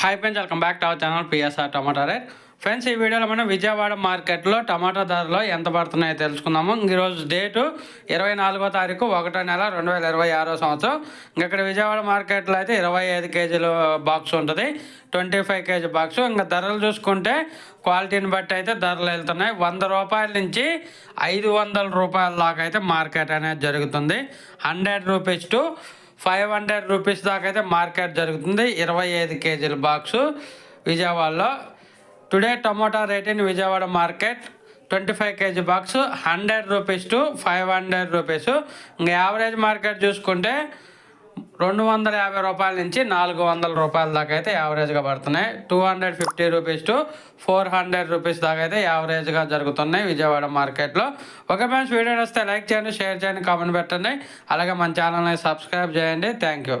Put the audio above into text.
Hi friends welcome back to our channel PSR tomato rate friends ఈ వీడియోలో మనం విజయవాడ మార్కెట్లో టమాటా ధరలు ఎంత పడుతున్నాయో తెలుసుకుందాము. ఈరోజు డేటు ఇరవై నాలుగో తారీఖు ఒకటో నెల రెండు వేల ఇరవై ఆరో సంవత్సరం. ఇంకా ఇక్కడ విజయవాడ మార్కెట్లో అయితే ఇరవై ఐదు కేజీల బాక్స్ ఉంటుంది. ట్వంటీ ఫైవ్ కేజీ బాక్స్ ఇంకా ధరలు చూసుకుంటే క్వాలిటీని బట్టి అయితే ధరలు వెళ్తున్నాయి. వంద రూపాయల నుంచి ఐదు వందల రూపాయల దాకా అయితే మార్కెట్ అనేది జరుగుతుంది. Hundred rupees to five hundred rupees దాకా అయితే మార్కెట్ జరుగుతుంది. ఇరవై ఐదు కేజీల బాక్సు విజయవాడలో. Today tomato rate in Vijayawada market. Twenty five KG box hundred rupees to five hundred rupees. ఇంకా యావరేజ్ మార్కెట్ చూసుకుంటే రెండు వందల యాభై రూపాయల నుంచి నాలుగు వందల రూపాయల దాకా అయితే యావరేజ్గా పడుతున్నాయి. Two hundred fifty rupees to four hundred rupees దాకా అయితే యావరేజ్గా జరుగుతున్నాయి విజయవాడ మార్కెట్లో. ఓకే ఫ్రెండ్స్ వీడియో వస్తే లైక్ చేయండి షేర్ చేయండి కామెంట్ పెట్టండి. అలాగే మన ఛానల్ని సబ్స్క్రైబ్ చేయండి. Thank you.